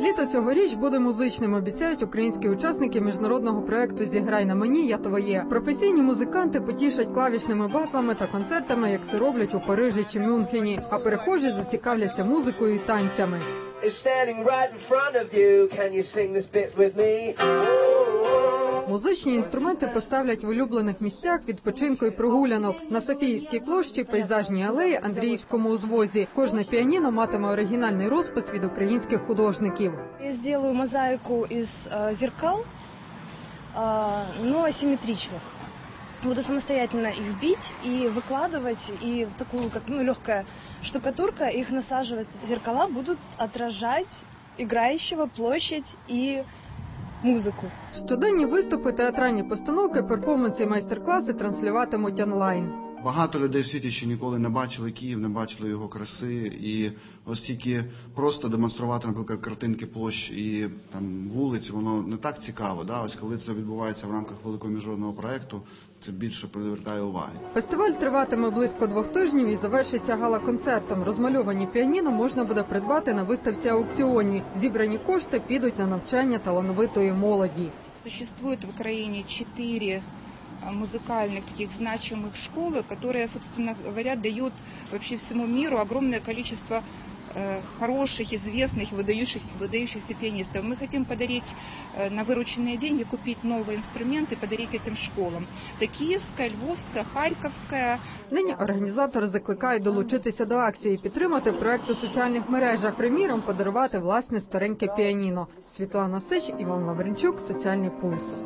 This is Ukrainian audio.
Літо цьогоріч буде музичним. Обіцяють українські учасники міжнародного проекту Зіграй на мені, я твоє. Професійні музиканти потішать клавішними батлами та концертами, як це роблять у Парижі чи Мюнхені. А перехожі зацікавляться музикою і танцями Музичні інструменти поставлять в улюблених місцях відпочинку і прогулянок на Софіївській площі, пейзажній алеї, Андріївському узвозі. Кожне піаніно матиме оригінальний розпис від українських художників. Я сделаю мозаику из э, зеркал, э, но асимметричных. Буду самостоятельно их бить и выкладывать, и в такую, как ну, легкая штукатурка, их насаживать. Зеркала будут отражать играющего площадь и музыку. Щоденні виступи, театральні постановки, перформанси і майстер-класи транслюватимуть онлайн. Багато людей в світі ще ніколи не бачили Київ, не бачили його краси, і ось тільки просто демонструвати, наприклад, картинки площ і там вулиць, воно не так цікаво. Да? Ось коли це відбувається в рамках великого міжнародного проекту, це більше привертає уваги. Фестиваль триватиме близько двох тижнів і завершиться гала-концертом. Розмальовані піаніно можна буде придбати на виставці аукціоні. Зібрані кошти підуть на навчання талановитої молоді. Существует в Украине четыре музыкальных таких значимых школы, которые, собственно говоря, дают вообще всему миру огромное количество э, хороших, известных, выдающих, выдающихся пианистов. Мы хотим подарить э, на вырученные деньги, купить новые инструменты, подарить этим школам. Это Киевская, Львовская, Харьковская, Нині організатори закликають долучитися до акції, підтримати проект у соціальних мережах. Приміром, подарувати власне стареньке піаніно. Світлана Сич, Іван Лавренчук, Соціальний пульс.